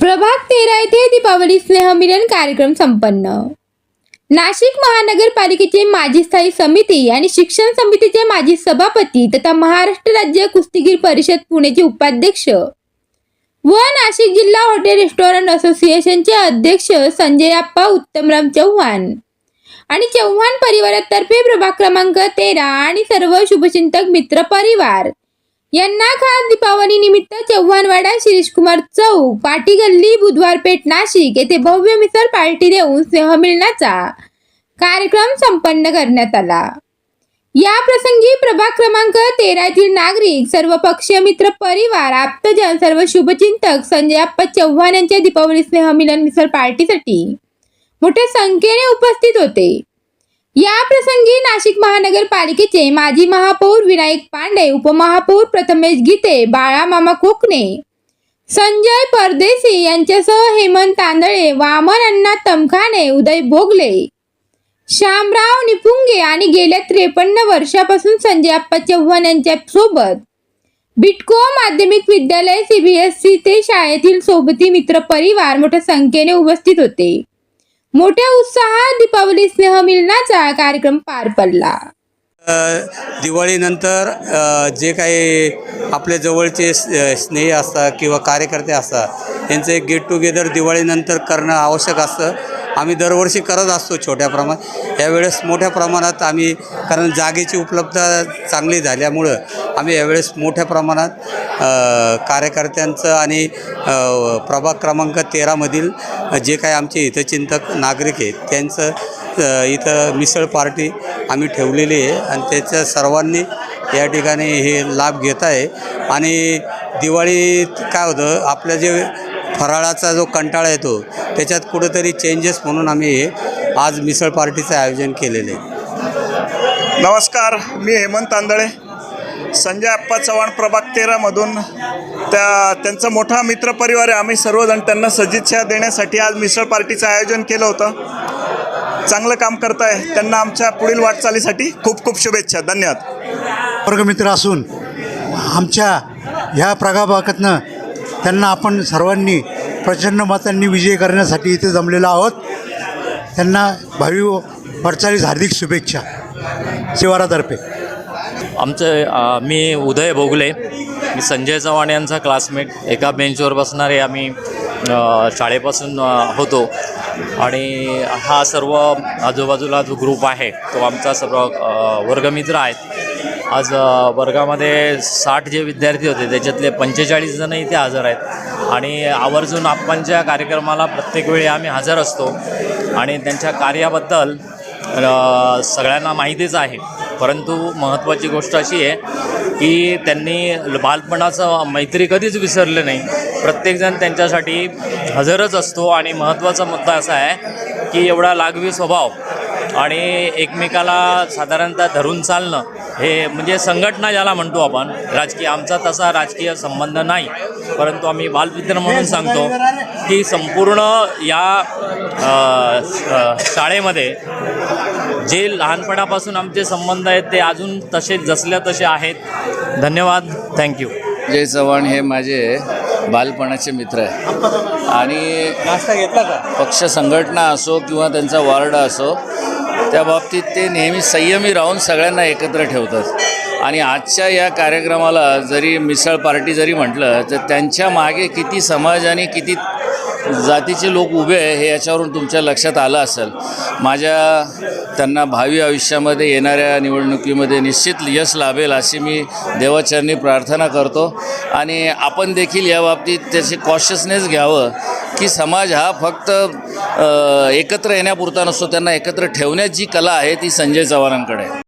प्रभाग तेरा येथे दीपावली स्नेहमिलन कार्यक्रम संपन्न. नाशिक महानगरपालिकेचे माजी स्थायी समिती आणि शिक्षण समितीचे माजी सभापती तथा महाराष्ट्र राज्य कुस्तीगीर परिषद पुणेचे उपाध्यक्ष व नाशिक जिल्हा हॉटेल रेस्टॉरंट असोसिएशनचे अध्यक्ष संजय आप्पा उत्तमराम चव्हाण आणि चव्हाण परिवारातर्फे प्रभाग क्रमांक तेरा आणि सर्व शुभचिंतक मित्र परिवार. यांना खास दीपावली निमित्त चव्हाणवाडा शिरीषकुमार चौक पाटी गल्ली बुधवार पेठ नाशिक येथे भव्य मिसळ पार्टी देऊन स्नेहमिलनाचा कार्यक्रम संपन्न करण्यात आला. या प्रसंगी प्रभाग क्रमांक तेरातील नागरिक सर्व पक्षीय मित्र परिवार आप्तजन सर्व शुभचिंतक संजय आप्पा चव्हाण यांच्या दीपावली स्नेहमिलन मिसळ पार्टीसाठी मोठ्या संख्येने उपस्थित होते. या प्रसंगी नाशिक महानगरपालिकेचे माजी महापौर विनायक पांडे उपमहापौर प्रथमेश गीते बाळा मामा कोकणे संजय परदेशी यांच्यासह हेमंत तांदळे वामन अण्णा तमखाने उदय भोगले श्यामराव निपुंगे आणि गेल्या त्रेपन्न वर्षापासून संजय अप्पा चव्हाण यांच्या सोबत बिटको माध्यमिक विद्यालय सीबीएसई ते शाळेतील सोबती मित्र परिवार मोठ्या संख्येने उपस्थित होते. मोठ्या उत्साहात दीपावली स्नेह मिलनाचा कार्यक्रम पार पडला. दिवाळीनंतर जे काही आपल्या जवळचे स्नेही असतात किंवा कार्यकर्ते असतात यांचं एक गेट टुगेदर दिवाळीनंतर करणं आवश्यक असतं. आम्ही दरवर्षी करत असतो छोट्या प्रमाणात यावेळेस मोठ्या प्रमाणात आम्ही कारण जागेची उपलब्धता चांगली झाल्यामुळं आम्ही यावेळेस मोठ्या प्रमाणात कार्यकर्त्यांचं आणि प्रभाग क्रमांक तेरामधील जे काही आमचे हितचिंतक नागरिक आहेत त्यांचं इथं मिसळ पार्टी आम्ही ठेवलेली आहे आणि त्याच्या सर्वांनी या ठिकाणी हे लाभ घेत आहे. आणि दिवाळीत काय होतं आपलं जे फराळाचा जो कंटाळा येतो त्याच्यात कुठंतरी चेंजेस म्हणून आम्ही हे आज मिसळ पार्टीचं आयोजन केलेलं आहे. नमस्कार मी हेमंत तांदळे. संजय अप्पा चव्हाण प्रभाग तेरामधून त्या त्यांचा मोठा मित्रपरिवार आहे आम्ही सर्वजण. त्यांना सदिच्छा देण्यासाठी आज मिसळ पार्टीचं आयोजन केलं होतं. चांगलं काम करताय. त्यांना आमच्या पुढील वाटचालीसाठी खूप खूप शुभेच्छा. धन्यवाद. वर्गमित्र असून आमच्या ह्या प्रभागातनं त्यांना आपण सर्वांनी प्रचंड मतांनी विजय करण्यासाठी इथे जमलेलो आहोत. त्यांना भावी वाटचालीस हार्दिक शुभेच्छा शिवारातर्फे. आमचं मी उदय भोगले मी संजय चव्हाण यांचा क्लासमेट एका बेंचवर बसणारे आम्ही शाळेपासून होतो. आणि हा सर्व आजूबाजूला जो ग्रुप आहे तो आमचा सर्व वर्गमित्र आहेत. आज वर्गामध्ये साठ जे विद्यार्थी होते त्याच्यातले पंचेचाळीस जण इथे हजर आहेत. आणि आवर्जून आप्पांच्या कार्यक्रमाला प्रत्येक वेळी आम्ही हजर असतो. आणि त्यांच्या कार्याबद्दल सगळ्यांना माहितीच आहे. परंतु महत्त्वाची गोष्ट अशी आहे की त्यांनी बालपणाचं मैत्री कधीच विसरले नाही. प्रत्येकजण त्यांच्यासाठी हजरच असतो. आणि महत्त्वाचा मुद्दा असा आहे की एवढा लागवी स्वभाव आणि एकमेकाला साधारणतः धरून चालणं हे म्हणजे संघटना ज्याला म्हणतो आपण राजकीय आमचा तसा राजकीय संबंध नाही. परंतु आम्ही बालमित्र म्हणून सांगतो की संपूर्ण या शाळेमध्ये जे लहानपणापासून आमचे संबंध आहेत ते अजून तसे जसल्या तसे आहेत. धन्यवाद. थँक्यू जय चव्हाण हे माझे बालपणाचे मित्र आहे आणि नाश्ता घेतला का? पक्ष संघटना असो किंवा त्यांचा वार्ड असो त्या बाबतीत ते नेहमी संयमी राहून सगळ्यांना एकत्र ठेवतात. आणि आजच्या या कार्यक्रमाला जरी मिसळ पार्टी जरी म्हटलं तर त्यांच्या मागे किती समाज आणि किती जातीचे लोक उभे आहे हे याच्यावरून तुमच्या लक्षात आलं असेल. माझ्या त्यांना भावी आयुष्यामध्ये येणाऱ्या निवडणुकीमध्ये निश्चित यश लाभेल अशी मी देवाचरणी प्रार्थना करतो. आणि आपण देखील या बाबतीत त्याचे कॉशियसनेस घ्यावं की समाज हा फक्त एकत्र येण्यापुरता नसतो त्यांना एकत्र ठेवण्याची जी कला आहे ती संजय चव्हाणांकडे